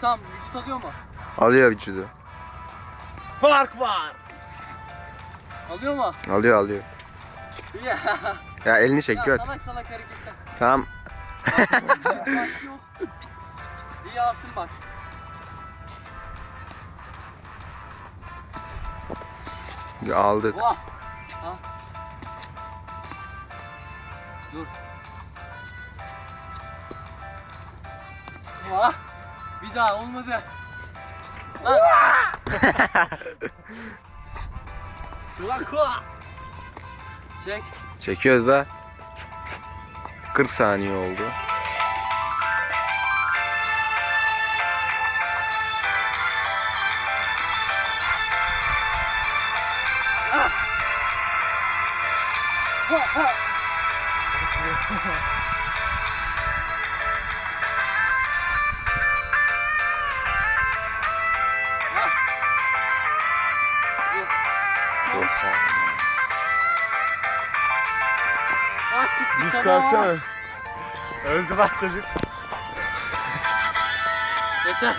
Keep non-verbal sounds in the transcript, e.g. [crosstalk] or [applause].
tamam vücut alıyor mu? Alıyor vücudu. Fark var. Alıyor mu? Alıyor alıyor. Ya. Ya elini ya çek göt. salak salak hareketler. Tamam. Bak yok. İyi alsın bak. Aldık. Vah. Ha. Dur. Vah. Bir daha olmadı. Lan. [laughs] Kulak. Çek. Çekiyoruz da. 40 saniye oldu. Ha, ha. Ha. Düz kalksana. Öldü bak çocuk. Yeter.